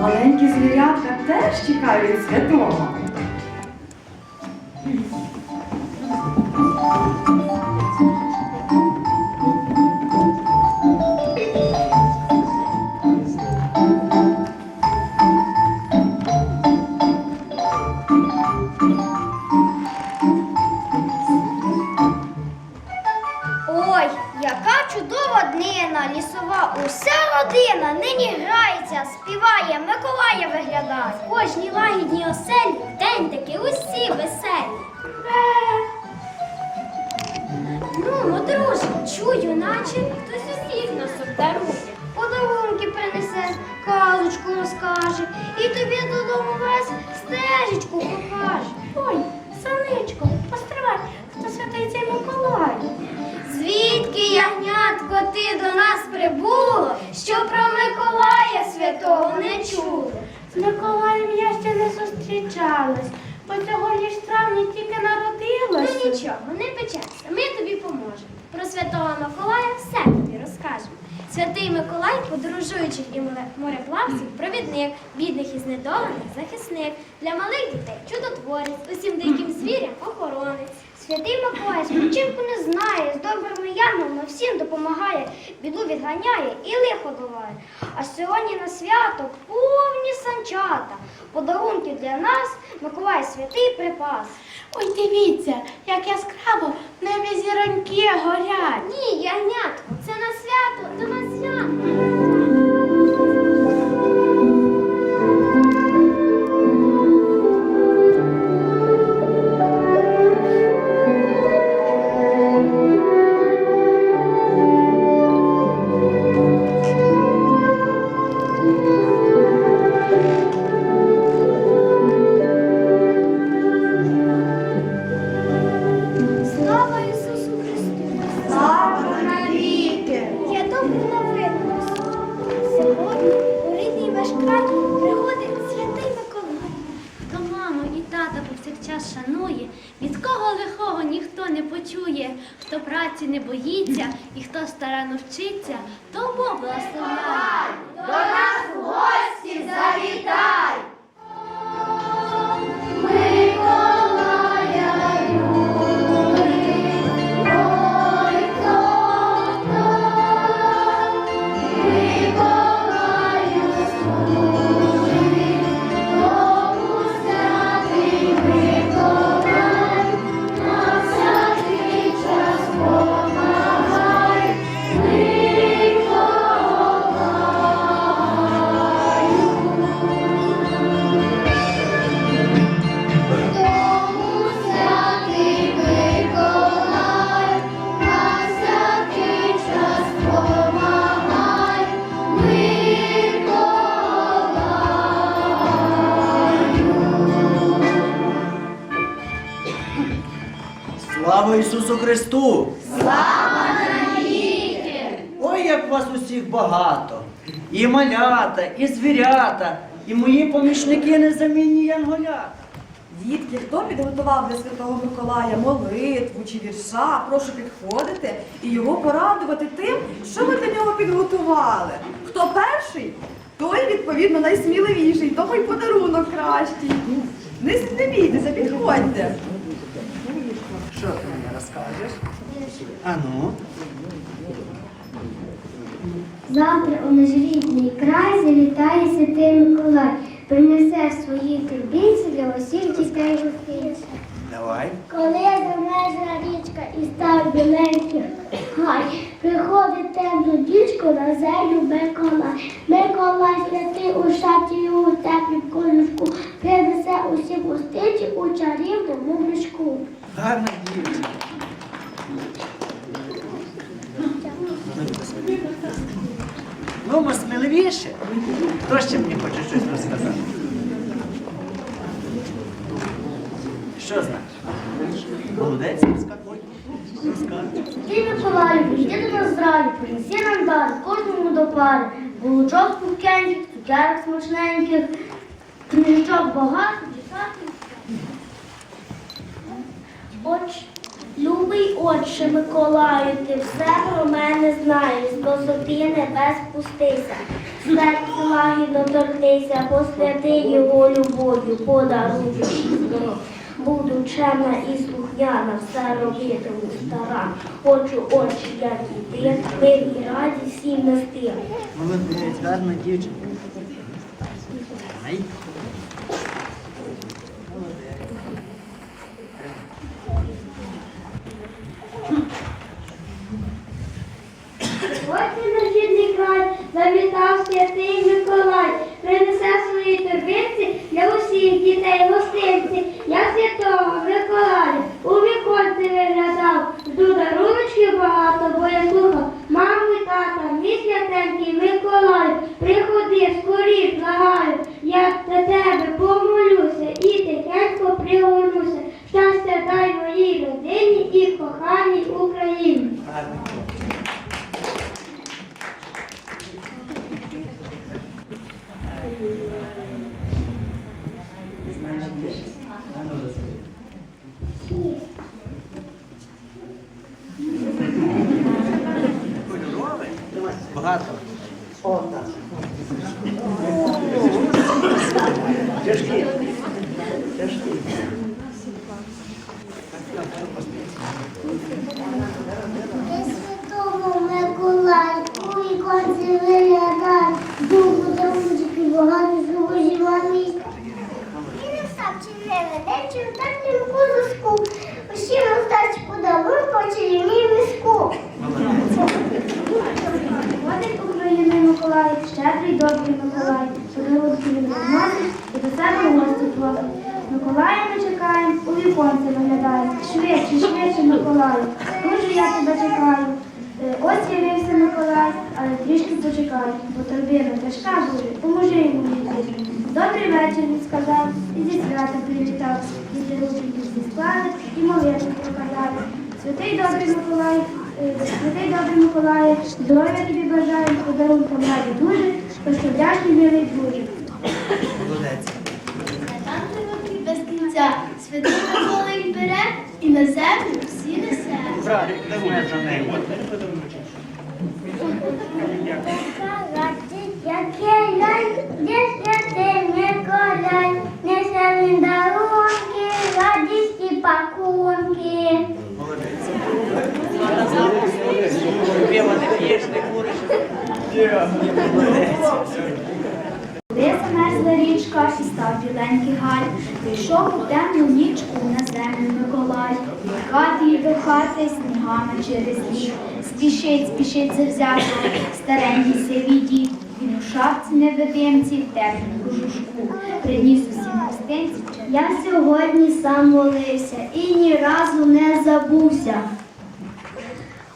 маленькі звірятка теж чекають святого. Яка чудова днина, лісова, уся родина нині грається, співає, Миколая виглядає. В кожній лагідній оселі день таки усі веселі. Ну, друже, чую, наче хтось усіх нас обдарує. Подарунки принесе, казочку розкаже, і тобі додому весь стежечку покаже. Ой, сонечко, постривай, хто святий цей Миколай. Звідки, ягнятко, ти до нас прибуло, що про Миколая святого не чуло? З Миколаєм я ще не зустрічалась, бо сьогодні ж в травні тільки Ну нічого, не печешся, ми тобі поможемо. Про святого Миколая все тобі розкажемо. Святий Миколай, подорожуючих і мореплавців, провідник, бідних і знедолених, захисник, для малих дітей чудотворець, усім диким звірям охоронець. Святий Миколай спочинку не знає, з добрими янголами всім допомагає, біду відганяє і лихо долає. А сьогодні на свято повні санчата, подарунки для нас Миколай святий припас. Ой, дивіться, як яскраво в небі зіроньки горять. Ні, ягнятко, це на свято, то на свято. Почує, хто праці не боїться і хто старано вчиться, то Бог благословляє. До нас гості завітай! Ісусу Христу! Слава Ой, як вас усіх багато! І малята, і звірята, і мої помічники незамінні янголята. Дітки, хто підготував для Святого Миколая молитву чи вірша, прошу підходити і його порадувати тим, що ви для нього підготували. Хто перший, той, відповідно, найсміливіший, тому й подарунок кращий. Не бійтеся, підходьте. Що ти мені розкажеш? Ану. Завтра у наш край завітає святий Миколай, принесе свої торбінці для усіх дітей гостинця. Давай. Коли замерзла річка і став біленький гай, приходить темну дічку на землю Миколай. Миколай святий у шаті і у теплім колюшку, принесе усім гостинці у чарівному мішку. Гарна дівчина. Ми сміливіше. Хто ще мені хоче щось розказати? Що знаєш? Молодець, розказуй. Ти, Миколаю, йди до нас зраді, принеси нам дар, кожному до пари. Булочок пухкеньких, цукерок смачненьких, книжечок багато, десятки. Хоч Любий отче Миколаю, ти все про мене знаєш, з висоти небес спустися. Серце лагідно торкнися, посвяти його любов'ю, подаруй здоров. Буду чемна і слухняна, все робитиму стара. Хочу очі, як і ти, мир і радість всім нести. Молодець, гарна дівчинка. Ай. Ось і на рідний край завітав святий Миколай, принесе свої торбинці для усіх дітей гостинці. Я святого Миколая у віконці виглядав, жду даруночки багато, бо я слухав. Маму і тата, мій святенький Миколай, приходи скоріш, благаю, я за тебе Thank you. До гості просить. Миколая ми чекаємо, у віконце виглядає. Швидше, швидше, Миколаю. Дуже я тебе чекаю. Е, Ось явився Миколай, але трішки почекай, бо торбина тяжка буде, поможи йому йти. Добрий вечір, він сказав, і зі свята привітав, і ручки всі склали, і молитву прокладали. Святий добрий Миколай, е, святий добрий Миколай, здоров'я тобі бажаю, подарунком раді дуже, що вдячний милий дуже. Молодець. без Святий Миколай бере і на землю всі несе. Брат, давай за нею. Молодець. Не не куриш. Молодець. Коли замерзла річка і став біленький галь, прийшов у темну нічку на землю Миколай, Хати й до хати снігами через ліг. Спішить, спішить завзято, старенький сивий дід. Він у шапці невидимці, в теплому кожушку, приніс усім гостинці. Я сьогодні сам молився і ні разу не забувся.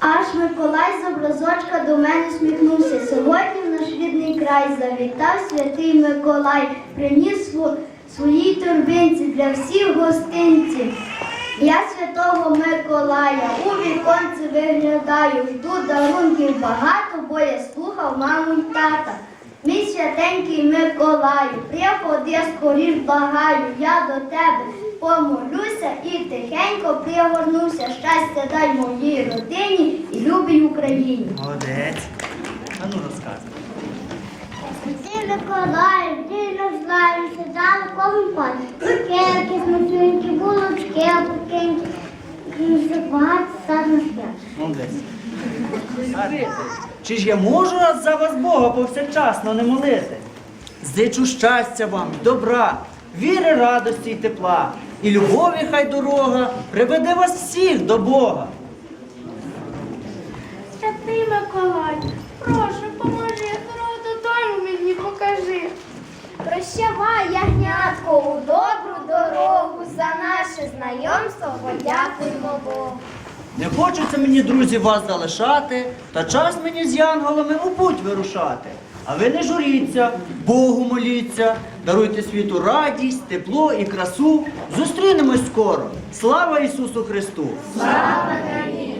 Аж Миколай з образочка до мене сміхнувся. Сьогодні в наш рідний край завітав святий Миколай, приніс сво- своїй торбинці для всіх гостинців. Я святого Миколая у віконці виглядаю, жду дарунків багато, бо я слухав маму й тата. Мій святенький Миколаю, приходи скоріш благаю, я до тебе помолюся і тихенько пригорнуся. Щастя дай моїй родині і любій Україні. Молодець. А ну розказуй. Ти наш знаю, сідали компот. Цукерки, смачненькі, булочки, пакеньки. Багато саме. Молодець. Чи ж я можу за вас Бога повсякчасно не молити? Зичу щастя вам, добра, віри, радості й тепла, і любові хай дорога приведе вас всіх до Бога. Святий Миколай, прошу, поможи, дорогу додому мені покажи. Прощавай, ягнятко, у добру дорогу за наше знайомство подякуємо Богу. Не хочеться мені, друзі, вас залишати, та час мені з янголами у путь вирушати. А ви не журіться, Богу моліться, даруйте світу радість, тепло і красу. Зустрінемось скоро. Слава Ісусу Христу! Слава Україні!